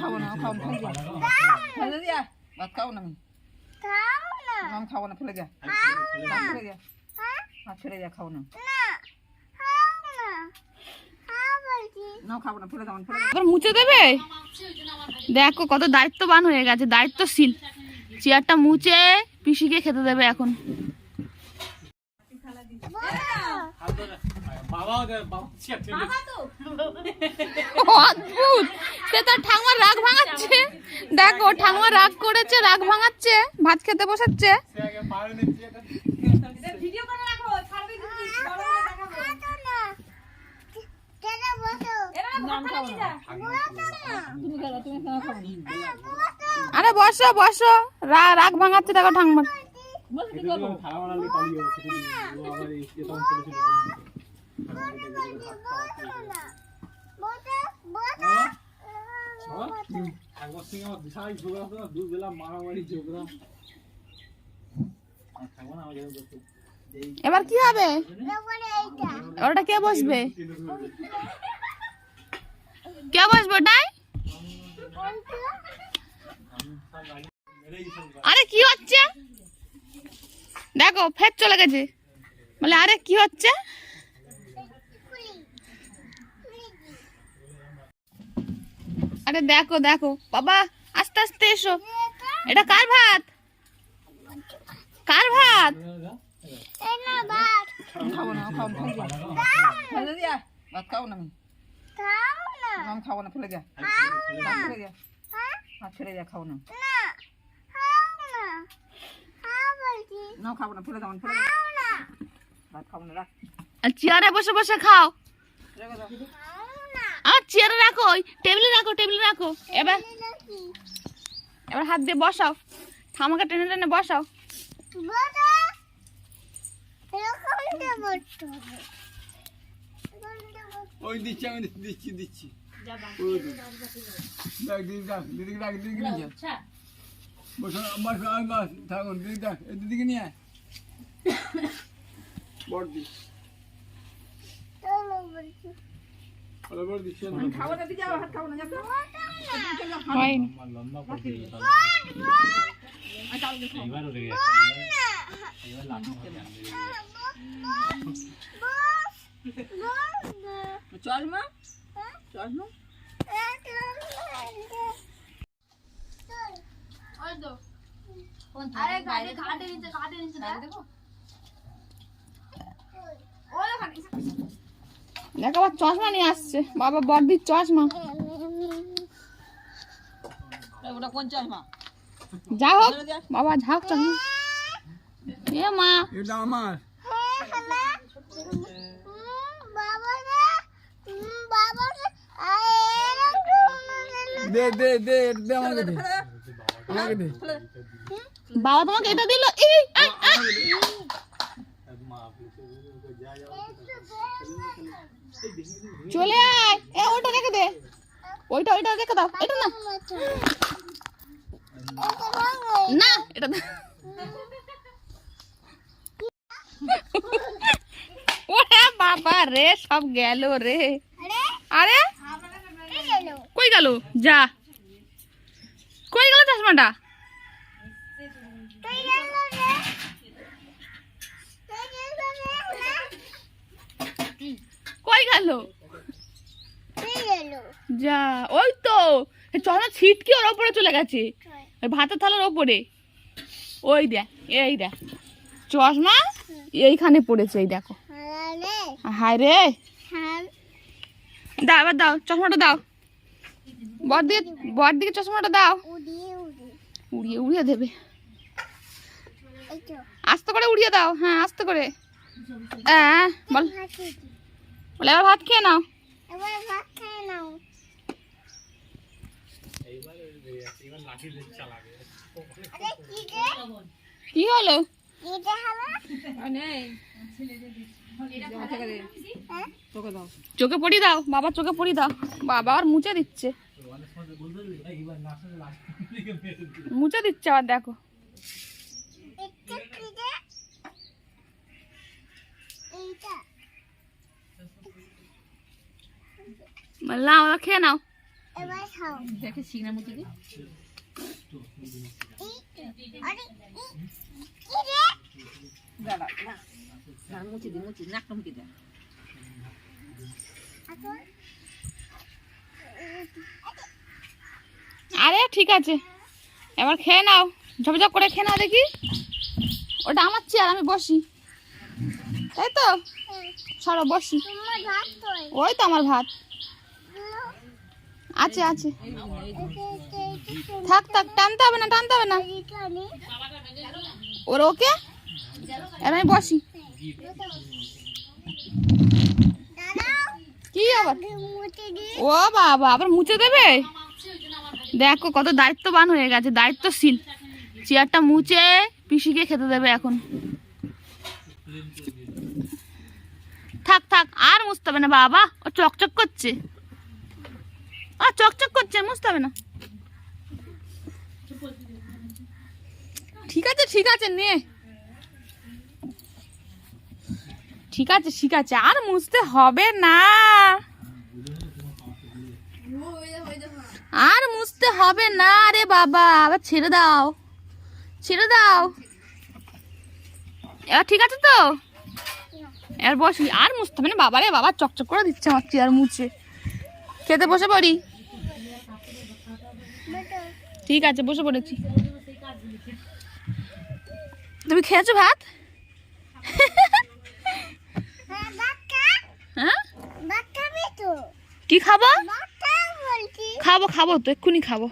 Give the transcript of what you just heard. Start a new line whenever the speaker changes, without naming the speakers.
খাব না ভাত খাব না আমি খাব না ফেলে ফেলে ভাত ফেলে খাব না
মুছে দেবে? দেখো কত দায়িত্ববান হয়ে গেছে, দায়িত্বশীল। চেয়ারটা মুছে, পিসিকে খেতে দেবে এখন। অদ্ভুত। সে তার ঠাকুমার রাগ ভাঙাচ্ছে। দেখো রাগ করেছে রাগ ভাঙাচ্ছে ভাত খেতে বসাচ্ছে। আরে বসো? বসো। রা- রাগ ভাঙাচ্ছে দেখো ঠাকুমার। এবার কি হবে? ওটা কে বসবে? কে বসবে ওটাই আরে কি হচ্ছে? দেখো, ফের চলে গেছে। বলে, আরে কি হচ্ছে? আরে দেখো দেখো। বাবা আস্তে আস্তে এসো। এটা কার ভাত? কার ভাত?
খাব না খাব না ভাত খাব না ফেলে দিয়া। ফেলে দিয়া। ফেলে দিয়া খাব না খাব না ফেলে দাও ফেলে ভাত খাব না রাখ।
আর চেয়ারে বসে বসে খাও। চেয়ারে রাখো ওই টেবিলে রাখো টেবিলে রাখো। এবার এবার হাত দিয়ে বসাও। থামাকে টেনে টেনে বসাও।
ওই দিচ্ছি আমি দিচ্ছি দিচ্ছি দেখ দিদি দেখ দিদিকে নিয়ে আয় বড় দিচ্ছি।
আমি খাব না দিদি ভাত খাব না যাব
হয়নি
লম্বা করে
দেখো আবার চশমা নিয়ে আসছে। বাবা বড়দির চশমা।
ওটা কোন চশমা?
যা হোক বাবা ঝাঁক চশমা। এ মা।
এটা আমার। দে দে দে দে আমাকে দে। আমাকে দে।
বাবা তোমাকে এটা দিল। এই। চলে আয়। এ ওটা রেখে দে। ওইটা ওইটা রেখে দাও। এটা না। না, এটা। ওরে বাবা রে, সব গেল রে। আরে? কই গেল? যা। কই গেল চশমাটা কই গেল? যা ওই তো চশমা ছিটকে ওর ওপরে চলে গেছে। ওই ভাতের থালার ওপরে। ওই দেখ এই দেখ। চশমা এইখানে পড়েছে এই দেখো। হায় রে। দাও এবার দাও চশমাটা দাও। বর দিকে বর দিকে চশমাটা দাও। উড়িয়ে উড়িয়ে। দেবে। আস্তে করে উড়িয়ে দাও। হ্যাঁ আস্তে করে। হ্যাঁ বল। বলে এবার ভাত খেয়ে নাও। কি হলো?
দাও।
চোখে পড়ি দাও বাবা চোখে পড়ি দাও। বাবা আর মুছে দিচ্ছে। মুছে দিচ্ছে আবার দেখো। খেয়ে নাও
এবার খাও
দেখে সিগনা মুখে দি
আরে কি
দি নাকটা দে
ঠিক আছে। এবার খেয়ে নাও। ঝপঝপ করে খেয়ে নাও দেখি। ওটা আমার চেয়ার আমি বসি। তাই তো? সরো বসি।
তোমার ভাত কই?
ওই তো আমার ভাত। আছে আছে। থাক থাক, টানতে হবে না, টানতে হবে না। ওর ওকে? আমি বসি। কি আবার? ও বাবা, আবার মুছে দেবে? দেখো কত দায়িত্ববান হয়ে গেছে, দায়িত্বশীল। চেয়ারটা মুছে পিসিকে খেতে দেবে এখন। থাক থাক, আর মুছতে হবে না বাবা, ও চকচক করছে। আ চকচক করছে, মুছতে হবে না। ঠিক আছে ঠিক আছে, নে। ঠিক আছে ঠিক আছে, আর মুছতে হবে না। আর মুছতে হবে না রে বাবা, আবার ছেড়ে দাও। ছেড়ে দাও। এবার ঠিক আছে তো? এবার বসি, আর মুছতে হবে না। বাবা রে বাবা, চকচক করে দিচ্ছে আমার চেয়ার মুছে। খেতে বসে পড়ি। ঠিক আছে বসে পড়েছি তুমি খেয়েছো ভাত?
হ্যাঁ? বাচ্চা
হ্যাঁ
বাচ্চা তো?
কি খাব? খাব খাব তো এক্ষুনি খাব।